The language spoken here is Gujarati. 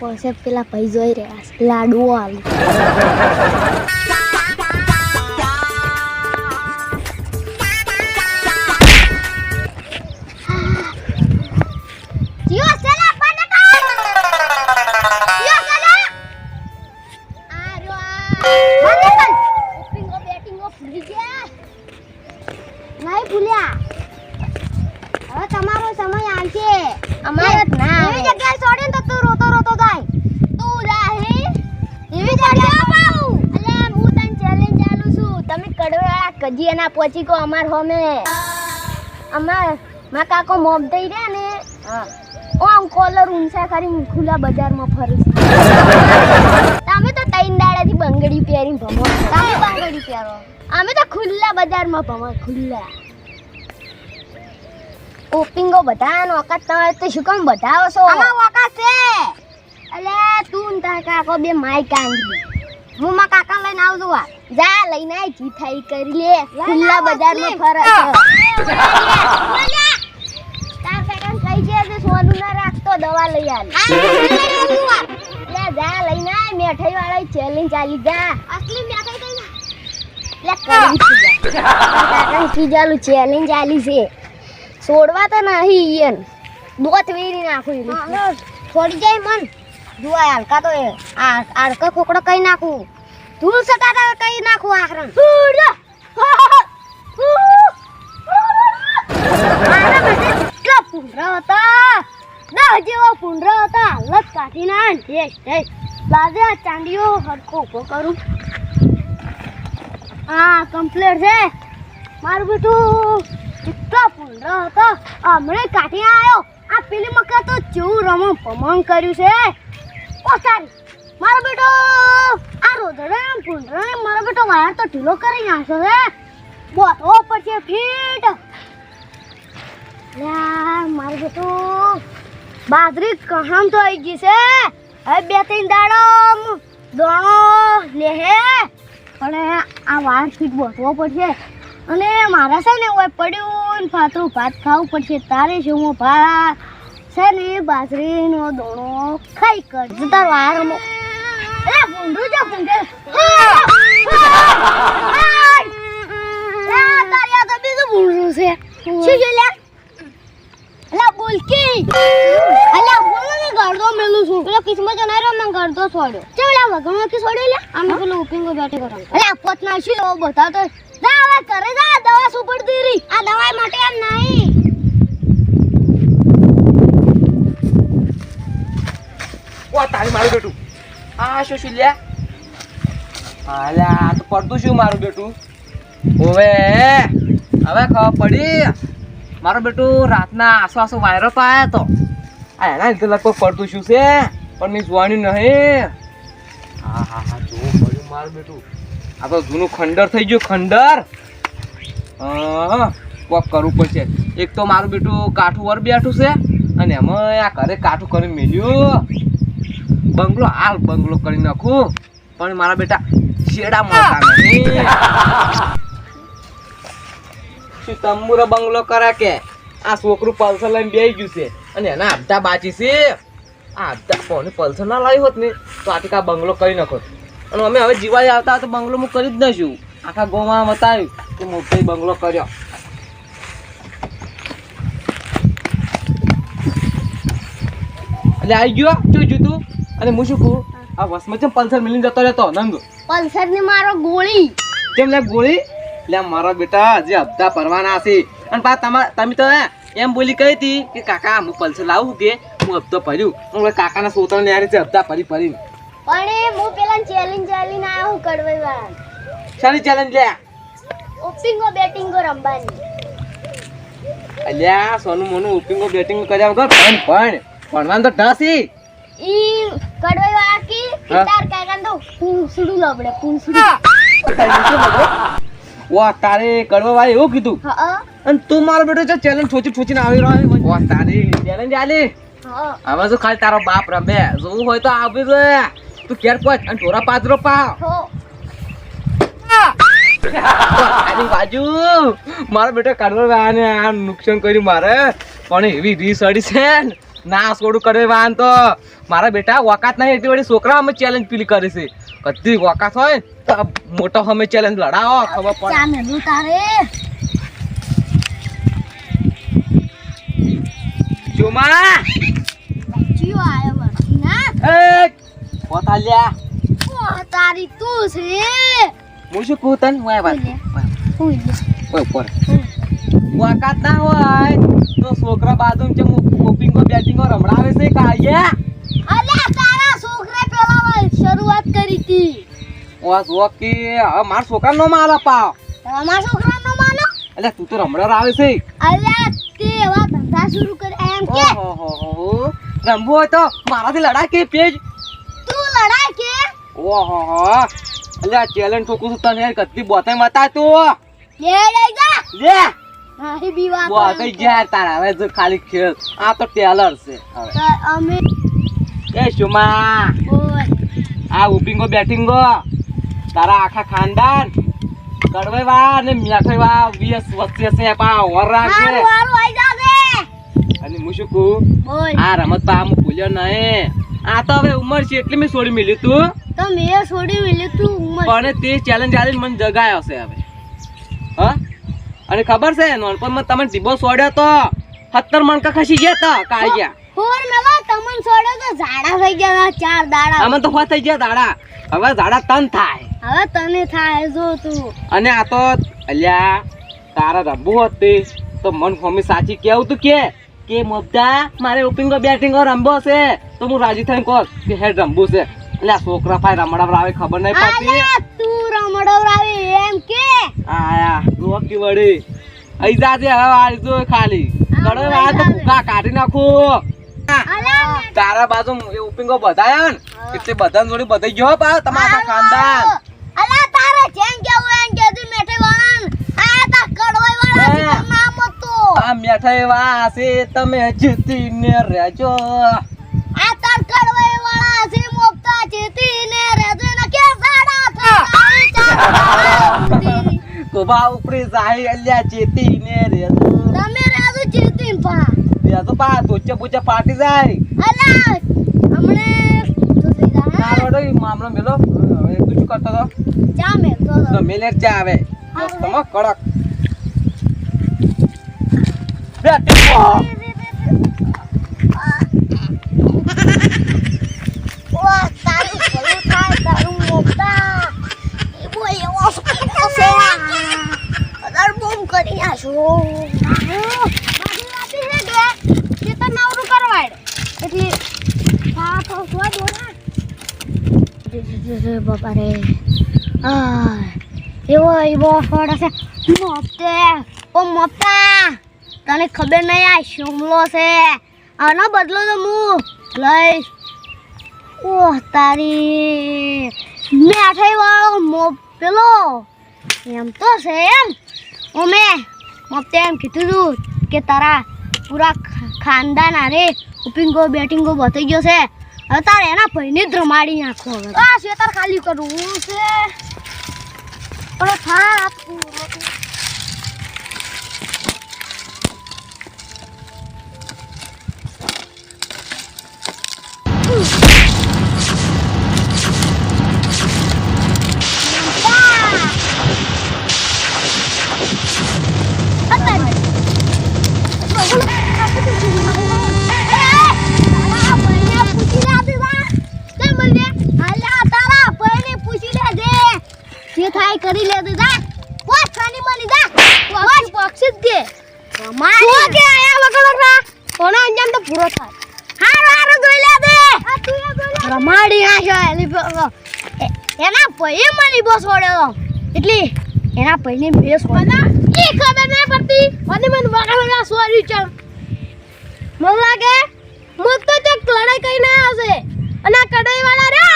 પાસે પેલા ભાઈ જોઈ રહ્યા છે. લાડુ આલુ. કડવાળા એના પહોંચી કો અમાર હોમે. અમાર મા કાકો મોબ દઈ રહ્યા ને ઓ આમ કોલર ઊંચા કરીને ખુલ્લા બજારમાં ફરું તમે તો તૈન દાડાથી બંગડી પહેરીને ભમો. તમે બંગડી પહેરો. અમે તો ખુલ્લા બજારમાં ભમો ખુલ્લા. ઓપિંગો બધાનો ઓકાત તમે તો શું કામ બધાવો છો અમારો ઓકાત છે. અલે તું તા કાકો બે માઈક કાંગી હું માં કાકા લઈને આવજો આ જા લઈને આય જી થઈ કરી લે ખુલ્લા બજારમાં ફરે છે તાર સેકન્ડ થઈ ગયા છે સોનું ના રાખતો દવા લઈ આલ લે જા લઈને આય મેઠાઈ વાળા ચેલેન્જ ચાલી જા અસલી મેઠાઈ કઈ લે કાકાને કીજાલું ચેલેન્જ ચાલી છે છોડવા તો નહીં ઈયન દોત વેરી નાખું. છોડી જાય મન જુઆ હલકા તો એ આ આડકા ખોકડો કઈ નાખું? ધૂળ સટાતા કઈ નાખું આખરણ? મારા માટે કેટલા પૂંડરા હતા દસ જેવા પૂંડરા હતા હાલત કાઢી ના ઠેસ ઠેસ લાજે આ ચાંદીઓ હરખો ઊભો કરું. હા કમ્પ્લીટ છે. મારું બેટું કેટલો પુંડરો હતો હમણાં કાઢી આવ્યો આ પેલી મકા તો જેવું રમણ ભમણ કર્યું છે. ઓ સારી, મારો બેટો, આ રોધડે પૂંડરા મારો બેટો વાયર તો ઢીલો કરી નાખ્યો છે. બોધવો પડશે ફીટ. મારો બેટો, બાજરી કહામ તો આવી ગઈ છે. હવે બે ત્રણ દાડો દોણો લેહે પણ આ વાર ફીટ બોતવો પડશે. અને મારા છે ને હોય પડ્યું ને ફાતરું ભાત ખાવું પડશે. તારે શું હું ભા છે ને બાજરીનો દોણો ખાઈ કર જતા વાર અમો એ ભૂંડું જો ભૂંડે. તારી આ તો બીજું ભૂંડું છે. શું છે લ્યા? અલા બોલકી. અલા બોલ ને ગરદો મેલું છું. પેલો કિસ્મત જનારો મેં ગરદો છોડ્યો. ચે ઓલા વગણો કે છોડ્યો લે આમ પેલો ઉપિંગો બેઠે કરો અલા પોત નાશી લો બતા તો જા હવે કરે જા દવા સુપડ દીરી આ દવા માટે એમ નહીં. મારું બેટું. આ શું શું લ્યા? હાલ્યા આ તો પડતું મારું બેટું? ઓવે, હવે ખબર પડી. મારો બેટું રાતના આસો આસો વાયરો તો આ એના લીધે લગભગ પડતું છે? પણ મેં જોવાનું નહીં. હા હા જોવું પડ્યું મારું બેટું. આ જૂનું ખંડર થઈ ગયું, ખંડર. કોક કરવું પડશે. એક તો મારું બેટું કાઠું વર બેઠું છે, અને એમાં આ ઘરે કાઠું કરી મેલ્યું. બંગલો હાલ બંગલો કરી નાખું. પણ મારા બેટા શેડા મળતા નહીં શું તંબુરો બંગલો કરા કે? આ છોકરું પલ્સર લઈને બેસી ગયું છે. અને એના હપ્તા બાચી છે. આ હપ્તા કોને પલ્સર ના લાવી હોત ને તો આટલા બંગલો કરી નાખો. અને અમે હવે જીવાઈ આવતા તો બંગલો હું કરી જ છું આખા ગોમાં બતાવ્યું કે મોટો બંગલો કર્યો. એટલે આવી ગયો શું જોતું અને હું શું કહું? આ વસમાં ચમ પલ્સર મિલીને જતો રહેતો નંગ. પલ્સર ને મારો ગોળી. કેમ લે ગોળી? લે મારા બેટા જે હપ્તા ભરવાના છે. અને પા તમાર તમે તો એમ બોલી કહી હતી કે કાકા હું પલ્સર લાવું કે? હું હપ્તો ભર્યું. હું કાકાના સોતરા ને છે હપ્તા ભરી ભરીને. પણ હું પેલા ચેલેન્જ ચાલીને આવ્યો હું કડવાઈ વાળા શાની ચેલેન્જ લે? ઓપિંગો બેટિંગો રમવાની. અલ્યા સોનું મોનું ઉપિંગો બેટિંગ કર્યા વગર પણ પણ ભણવાનું તો ઢાસી ઈ કડવાઈ વાળા કી હા. તાર કાકા તો પૂંછડું લબડે પૂંછડું વા તારે કડવા એવું કીધું? અને તું મારો બેટો છે ચેલેન્જ છોચી ઠોચીને આવી રહ્યો વા તારે ચેલેન્જ આલી. હા. હવે શું ખાલી તારો બાપ રમે? જોવું હોય તો આવી જોઈએ તું કેર પહોંચ અને ઢોરા પાદરો પા બાજુ. મારો બેટો કાઢવા આને આ નુકસાન કર્યું મારે. પણ એવી રીસ અડી છે ને. ના છોડું કરે વાન તો મારા બેટા વકાત નહીં એટલી બધી છોકરા અમે ચેલેન્જ પેલી કરે છે. કદી વકાત હોય તો મોટો અમે ચેલેન્જ લડાવો ખબર પડે. તારે. જોમા! જીઓ આયો વળી ના એ પોતાલ્યા ઓહ, તારી તું છે. હું શું કહું તને? વાય વાત હુઈ લે ઓય ઉપર વકાત ના હોય. તો છોકરા બાજુ છે ઓપિંગો બેટિંગો રમડાવે છે કાયા? અલે તારા છોકરે પેલા શરૂઆત કરી હતી. ઓસ ઓકે હવે મારા છોકરા નો માલ અપાવ છોકરા નો માલ? અલે તું તો રમડાર આવે છે. અલે તે એવા ધંધા શરૂ કરે એમ કે? ઓહોહોહો. રમવું હોય તો મારાથી લડાય કે પેજ? તું લડાય કે? ઓહો આ ચેલેન્જ ઠોકું છું તને કદી બોતાઈ મતા તું? લે લઈ જા. લે. બીવા બોતાઈ જા તારા હવે જો ખાલી ખેલ. આ તો ટેલર છે હવે. અમે એ શુમા આ ઉપિંગો બેટિંગો તારા આખા ખાનદાન. કડવાઈ વા ને મીઠાઈ વા વીએસ વચ્ચે છે પા ઓર દે અને હું શું કહું? બોલ. આ રમત પા હું ભૂલ્યો નહીં. આ તો હવે ઉંમર છે એટલે મેં છોડી મેલ્યું તું. તો મેં છોડી મેલી તું ઉંમર પણ તે ચેલેન્જ આલીને મને જગાયો છે હવે. હા? અને ખબર છે નોનપણમાં તમે ટીબો સોડ્યો તો સત્તર મણકા ખસી ગયા તા કાળિયા તમન છોડ્યો તો ઝાડા થઈ ગયા ચાર દાડા. અમે તો હોય થઈ ગયા દાડા હવે ઝાડા તન થાય. હવે તને થાય જો તું. અને આ તો અલ્યા તારા રમવું હતી. તો મન મમ્મી સાચી કેવું તું કે કે મોબદા મારે ઓપિંગો બેટિંગો રમવો છે. તો હું રાજી થઈને કહું કે હેડ રમવું છે. એટલે આ છોકરા ભાઈ રમડાવડા આવે ખબર નહીં પડતી. તું રમડવરાવી એમ કે? આયા રોકી વળી. આઈ જાજે હવે આ જો ખાલી. કડો આ તો ભૂકા કાઢી નાખો? તારા બાજુ ઉપિંગો બધાયા ને એટલે બધા જોડી બધાઈ ગયો પા તમારા ખાનદાન. અલા તારે જેમ કેવું એમ કે તું મેઠે વાળન. આ તા કડવાઈ વાળા નામ હતું. આ મીઠાઈ વાસે તમે જીતીને રહેજો. આ તાર કડવાઈ વાળા છે મોપતા ચેતીને રેજો ને કે સાડા કોબા ઉપરી જાય અલ્યા જીતીને રહેજો તમે રેજો ચેતીન પા. પૂચે જાય. હમણે તો થઈ જા તારો વડો મામલો મેલો. હવે તું શું કરતો તો ચા મેલ તો તો મેલે જ જા આવે. મસ્તમાં કડક. તારું મોપતા એ બો એવો સ્પીકર અદર બોમ કરી આશો મારી કે કે તને નવરું કરવાડ. એટલે હા તો સ્વા દોરા બાપા રે આ એવો એવો ફળ છે મોપતે ઓ મોપતા તને ખબર નહીં આ શુમલો છે? આનો બદલો તો હું લઈશ. ઓહ તારી. મેઠાઈ વાળો મો પેલો એમ તો છે એમ. ઓમે મતે એમ કીધું હતું કે તારા પૂરા ખાનદાન આરે ઉપિંગો, બેટિંગો બતાઈ ગયો છે. હવે તારે એના ભાઈને જ રમાડી નાખો હવે. આ ખાલી કરવું છે. પણ કરી લે જા પોત ખાની જા પોત પક્ષી દે રમાડી તો કે આયા વગર વગર કોનો તો પૂરો થાય હારો હારો જોઈ લે દે રમાડી આશો એના પૈયે મની બોસ ઓડ્યો એટલે એના પહેલી બેસ ઓડ્યો એ ખબર નહીં પડતી. મને મને વગર સોરી ચમ. મને લાગે મુક તો ચક લડાઈ કઈ ના આવશે અને આ કડાઈ વાળા રે!